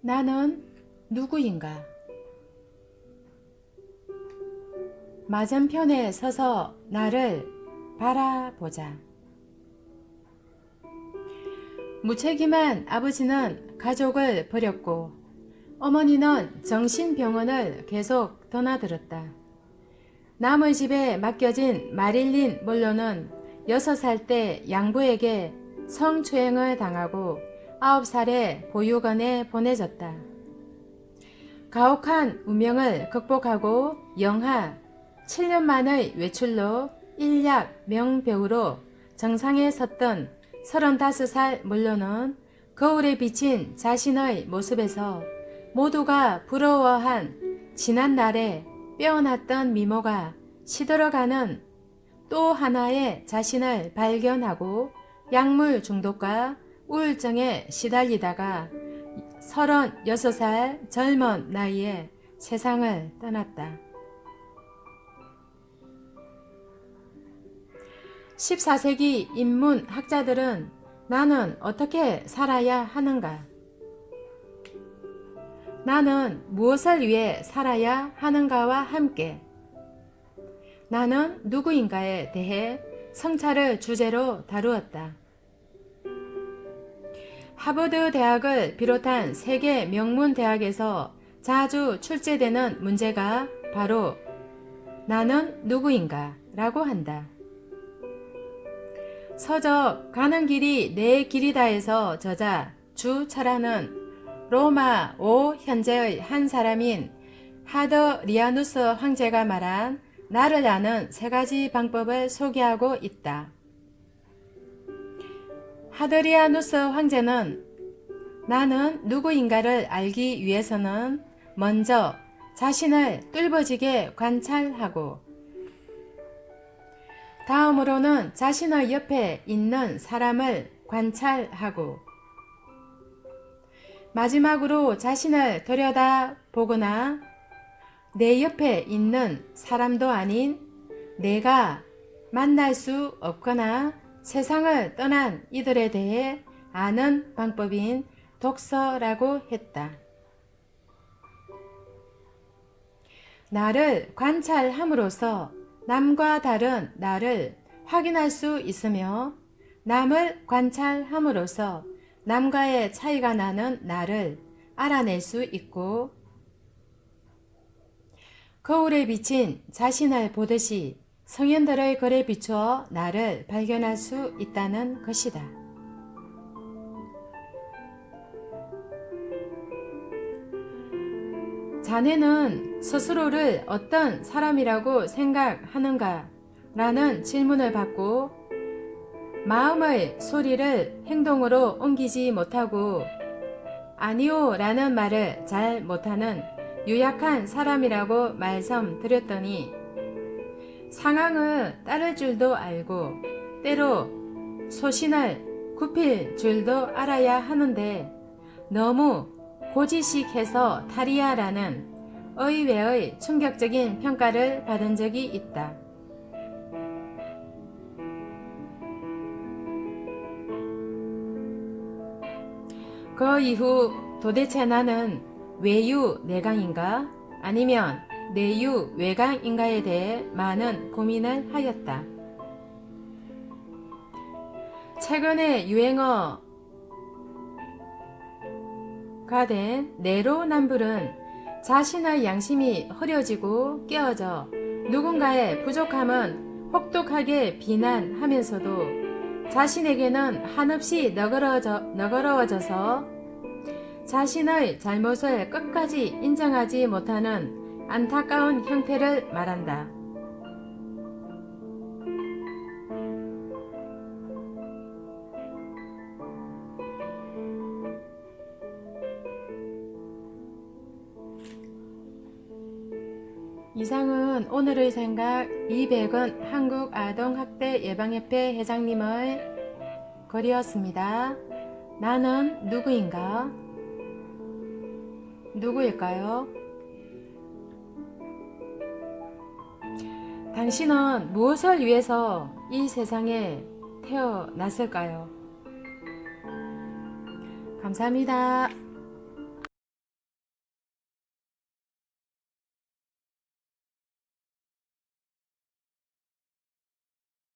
나는 누구인가? 맞은편에 서서 나를 바라보자. 무책임한 아버지는 가족을 버렸고 어머니는 정신병원을 계속 떠나들었다. 남의 집에 맡겨진 마릴린 몰로는 6살 때 양부에게 성추행을 당하고 9살에 보육원에 보내졌다. 가혹한 운명을 극복하고 영하 7년 만의 외출로 일약 명배우로 정상에 섰던 35살 몰로는 거울에 비친 자신의 모습에서 모두가 부러워한 지난날에 빼어났던 미모가 시들어가는 또 하나의 자신을 발견하고 약물 중독과 우울증에 시달리다가 36살 젊은 나이에 세상을 떠났다. 14세기 인문학자들은 나는 어떻게 살아야 하는가? 나는 무엇을 위해 살아야 하는가와 함께 나는 누구인가에 대해 성찰을 주제로 다루었다. 하버드 대학을 비롯한 세계 명문 대학에서 자주 출제되는 문제가 바로 나는 누구인가 라고 한다. 서적 가는 길이 내 길이다에서 저자 주 차라는 로마 5 현재의 한 사람인 하더 리아누스 황제가 말한 나를 아는 세 가지 방법을 소개하고 있다. 하드리아누스 황제는 나는 누구인가를 알기 위해서는 먼저 자신을 뚫어지게 관찰하고 다음으로는 자신의 옆에 있는 사람을 관찰하고 마지막으로 자신을 들여다 보거나 내 옆에 있는 사람도 아닌 내가 만날 수 없거나 세상을 떠난 이들에 대해 아는 방법인 독서라고 했다. 나를 관찰함으로써 남과 다른 나를 확인할 수 있으며 남을 관찰함으로써 남과의 차이가 나는 나를 알아낼 수 있고 거울에 비친 자신을 보듯이 성현들의 글에 비추어 나를 발견할 수 있다는 것이다. 자네는 스스로를 어떤 사람이라고 생각하는가? 라는 질문을 받고 마음의 소리를 행동으로 옮기지 못하고 아니오 라는 말을 잘 못하는 유약한 사람이라고 말씀 드렸더니 상황을 따를 줄도 알고 때로 소신을 굽힐 줄도 알아야 하는데 너무 고지식해서 탈이야라는 의외의 충격적인 평가를 받은 적이 있다. 그 이후 도대체 나는 외유 내강인가 아니면 내유 외강인가에 대해 많은 고민을 하였다. 최근에 유행어가 된 내로남불은 자신의 양심이 흐려지고 깨어져 누군가의 부족함은 혹독하게 비난하면서도 자신에게는 한없이 너그러져, 너그러워져서 자신의 잘못을 끝까지 인정하지 못하는 안타까운 형태를 말한다. 이상은 오늘의 생각 200은 한국아동학대 예방협회 회장님의 글이었습니다. 나는 누구인가? 누구일까요? 당신은 무엇을 위해서 이 세상에 태어났을까요? 감사합니다.